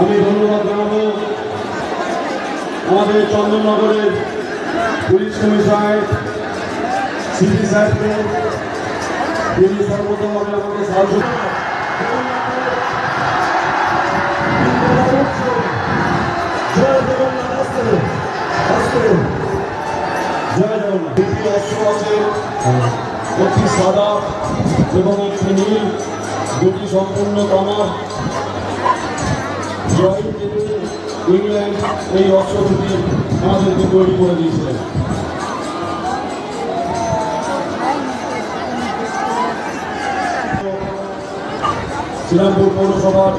আমি ধন্যবাদ জানাব আমাদের চন্দননগরের পুলিশ কমিশনারেট সিপি সাহেবকে তিনি সর্বতভাবে আমাকে সাহায্য একটি সাদা এবং একটি নীল দুটি সম্পূর্ণ তামার জয় দেবে ইংল্যান্ড এই অস্ত্র থেকে আমাদেরকে তৈরি করে দিয়েছিলেন। শ্রীরামপুর পৌরসভার